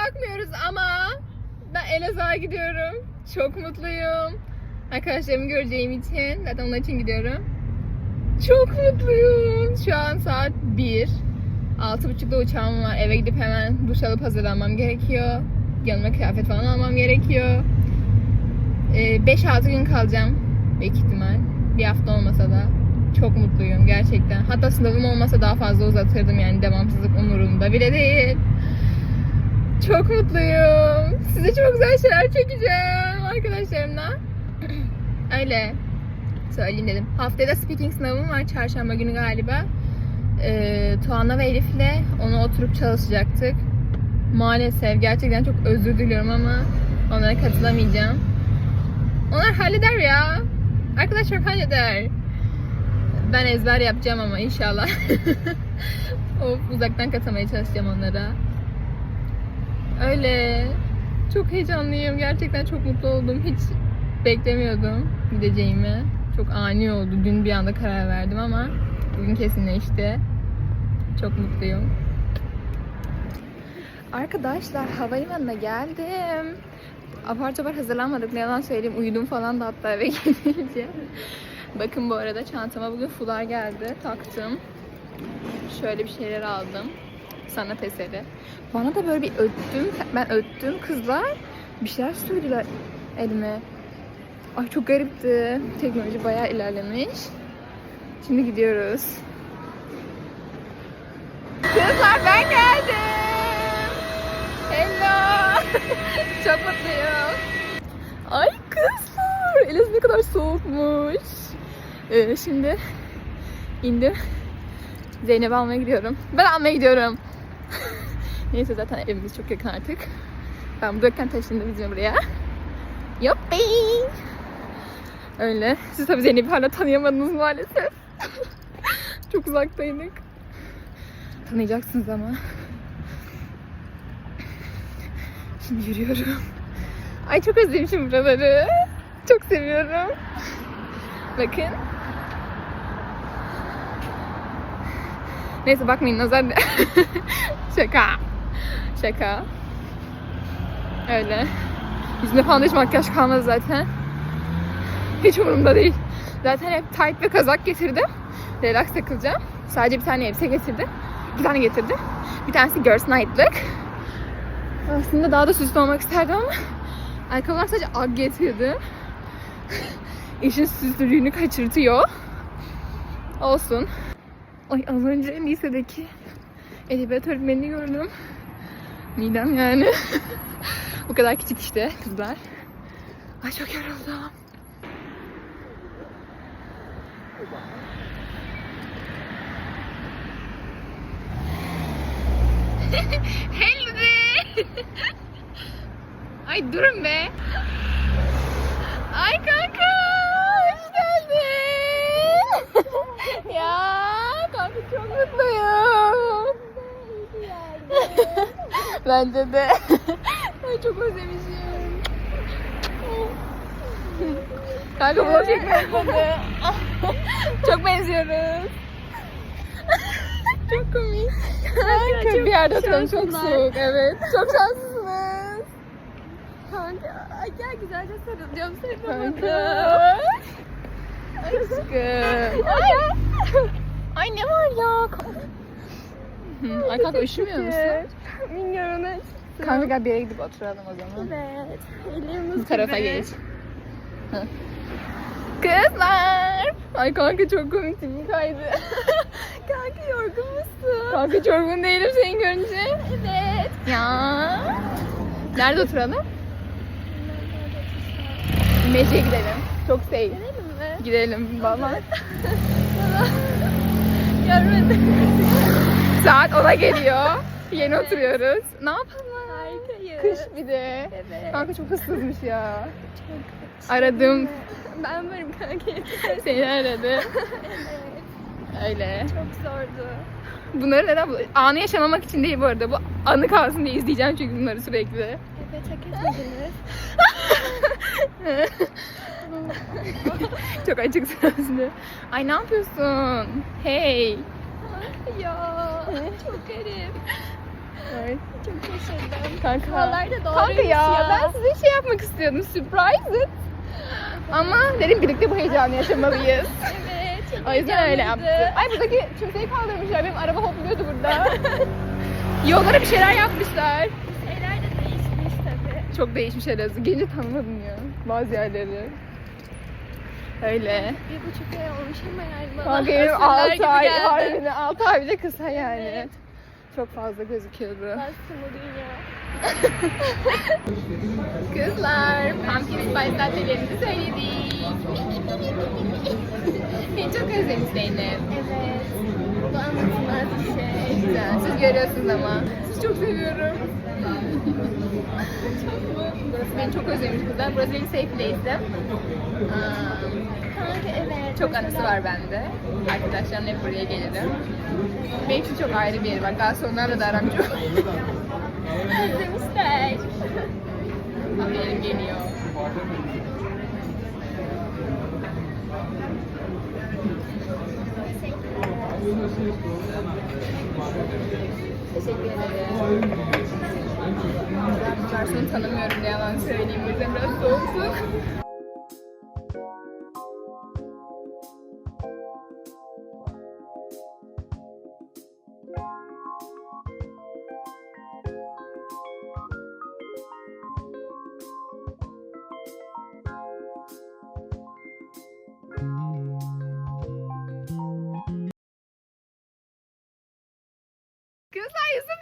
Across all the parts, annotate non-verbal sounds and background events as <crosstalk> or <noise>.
bakmıyoruz ama ben Elazığ'a gidiyorum. Çok mutluyum. Arkadaşlarımı göreceğim için. Zaten onun için gidiyorum. Çok mutluyum. Şu an saat 1. 6.30'da uçağım var. Eve gidip hemen duş alıp hazırlanmam gerekiyor. Yanıma kıyafet falan almam gerekiyor. 5-6 gün kalacağım. Büyük ihtimal. Bir hafta olmasa da. Çok mutluyum gerçekten. Hatta sınavım olmasa daha fazla uzatırdım yani devamsızlık umurumda bile değil. Çok mutluyum. Size çok güzel şeyler çekeceğim arkadaşlarımla. <clears throat> Öyle söyleyeyim dedim. Haftaya da speaking sınavım var çarşamba günü galiba. Ee, Tuana ve Elif'le onu oturup çalışacaktık. Maalesef gerçekten çok özür diliyorum ama onlara katılamayacağım. Onlar halleder ya. Arkadaşlar halleder. Ben ezber yapacağım ama inşallah. <laughs> of, uzaktan katılmaya çalışacağım onlara. Öyle. Çok heyecanlıyım. Gerçekten çok mutlu oldum. Hiç beklemiyordum gideceğimi. Çok ani oldu. Dün bir anda karar verdim ama bugün kesinleşti. Çok mutluyum. Arkadaşlar havalimanına geldim. Apar topar hazırlanmadık. Ne yalan söyleyeyim. Uyudum falan da hatta eve <laughs> gelince. Bakın bu arada çantama bugün fular geldi. Taktım. Şöyle bir şeyler aldım. Sanat eseri. Bana da böyle bir öttüm. Ben öttüm kızlar. Bir şeyler sürdüler elime. Ay çok garipti. Teknoloji bayağı ilerlemiş. Şimdi gidiyoruz. Kızlar ben geldim. Hello. <laughs> çok mutluyum. Ay kızlar. Elazığ ne kadar soğukmuş. Ee, şimdi indim. Zeynep'i almaya gidiyorum. Ben almaya gidiyorum. Neyse zaten evimiz çok yakın artık. Ben buradayken taşındım bizim buraya. Yuppi. Öyle. Siz tabii Zeynep'i hala tanıyamadınız maalesef. <laughs> çok uzaktaydık. Tanıyacaksınız ama. Şimdi yürüyorum. Ay çok özlemişim buraları. Çok seviyorum. Bakın. Neyse bakmayın nazar. <laughs> Şaka. <laughs> Şaka. Öyle. Yüzümde falan hiç makyaj kalmadı zaten. Hiç umurumda değil. Zaten hep tight ve kazak getirdim. Relax takılacağım. Sadece bir tane elbise getirdim. İki tane getirdim. Bir tanesi Girls Night'lık. Aslında daha da süslü olmak isterdim ama ayakkabılar sadece ag getirdim. <laughs> İşin süslülüğünü kaçırtıyor. Olsun. Ay az önce lisedeki edebiyat öğretmenini gördüm. Midem yani. <laughs> Bu kadar küçük işte kızlar. Ay çok yoruldum. <laughs> Be. <laughs> Ay durun be. Ay kanka. Hoş geldin. ya kanka çok mutluyum. Bence de. <laughs> Ay çok özlemişim. Kanka vlog çekmeye özledi. çok benziyoruz. çok komik. Kanka bir yerde oturalım çok soğuk. Evet. Çok şanslısınız. Kanka ay gel güzelce sarılacağım seni Kanka. Aşkım. Ay. Ay ne var ya? Ay kanka üşümüyor musun? Bilmiyorum. Kanka gel bir yere gidip oturalım o zaman. Evet. Elimiz Bu tarafa geç. Hı. Kızlar. Ay kanka çok komik tipim kaydı. <laughs> Kanka yorgun musun? kanka yorgun değilim seni görünce. Evet. Ya. Nerede oturalım? Mece'ye gidelim. Çok safe. Gidelim mi? Gidelim valla. <laughs> Görmedim. Saat 10'a geliyor. Yeni oturuyoruz. Ne yapalım? Harikayız. Kış bir de. Evet. Kanka çok ıssızmış ya. Çok Aradım. Ben varım kanka. Seni aradım. <laughs> Öyle. Çok zordu. Bunları neden bu? Anı yaşamamak için değil bu arada. Bu anı kalsın diye izleyeceğim çünkü bunları sürekli. Evet hak etmediniz. Çok açık sözlü. Ay ne yapıyorsun? Hey. ya çok garip. Evet. Çok şaşırdım. Kanka. Kanka ya, ya. ben size şey yapmak istiyordum. Surprise it. Ama dedim birlikte bu heyecanı yaşamalıyız. <laughs> Evet. Çok o yüzden öyle yaptım. Ay buradaki kimseyi kaldırmışlar. Benim araba hopluyordu burada. <laughs> Yollara bir şeyler yapmışlar. Şeyler de değişmiş tabii. Çok değişmiş Elazığ. Gelince tanımadım ya bazı yerleri. Öyle. Bir buçuk ay olmuş yani bana Kanka benim asırlar 6 gibi ay, harbiden 6 ay bile kısa yani. Evet. Çok fazla gözüküyordu. Mourinho. <laughs> Kızlar, pumpkin spice latte'lerimizi söyledik. <laughs> Beni çok özlemiş Zeynep. Evet. Bir şey. Güzel. Siz görüyorsunuz ama. Sizi çok seviyorum. çok mu? Burası beni çok özlemiş kızlar. Burası benim safe place'im. Aa, Kanka evet. Çok anısı var bende. Arkadaşlarımla hep buraya gelirim. Benim için çok ayrı bir yeri var. Garsonlarla da aram çok. Özlemişler. Haberim geliyor. Teşekkür ederim. Ben garsonu tanımıyorum diye yalan söyleyeyim. O yüzden biraz soğuksun.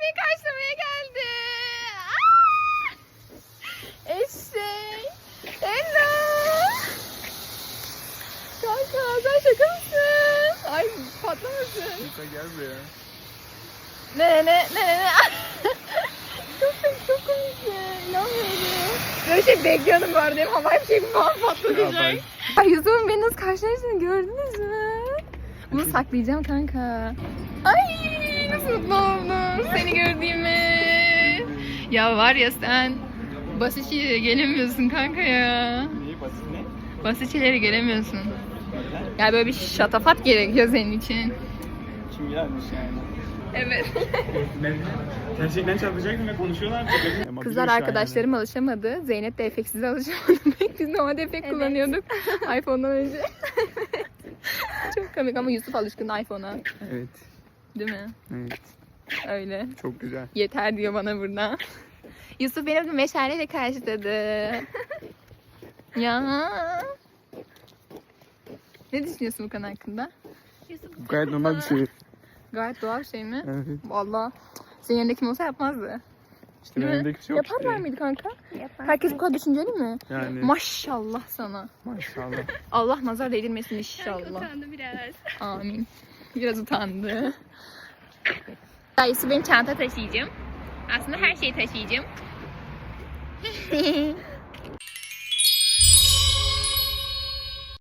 Beni karşılamaya geldi. Aa! Eşek. Hello. Kanka sen şaka mısın? Ay patlamasın. Gel buraya. Ne ne ne ne ne. <laughs> çok çok çok komiksin. İnanmıyorum. Böyle şey bekliyordum bu arada. Benim havai fişek falan patlayacak. Ay Yusuf'un beni nasıl karşılaştığını gördünüz mü? Bunu saklayacağım kanka. Ay nasıl mutlu oldum seni gördüğüme. Ya var ya sen Basitçi'ye gelemiyorsun kanka ya. Neyi basit ne? Basitçi'lere gelemiyorsun. Ya böyle bir şatafat gerekiyor senin için. Kim gelmiş yani? Evet. <laughs> Ben gerçekten çarpacaktım ve konuşuyorlar. Kızlar arkadaşlarım alışamadı. Zeynep de efektsiz alışamadı. <laughs> Biz normalde efekt Evet. kullanıyorduk. iPhone'dan önce. <laughs> Çok komik ama Yusuf alışkın iPhone'a. Evet. Değil mi? Evet. Öyle. Çok güzel. Yeter diyor bana burada. Yusuf beni bugün meşaleyle karşıladı. ya. Ne düşünüyorsun bu konu hakkında? Yusuf Bu gayet normal bir şey. Gayet doğal bir şey mi? Evet. Vallahi senin yerinde kim olsa yapmazdı. İşte Değil mi? benimdeki şey yok Yaparlar işte. mıydı kanka? yapar. Herkes bu kadar düşünceli mi? Yani Maşallah sana. maşallah. Allah nazar değdirmesin Kanka inşallah. utandı biraz. Amin. Biraz utandı. Dayısı benim çanta taşıyacağım. Aslında her şeyi taşıyacağım. <laughs>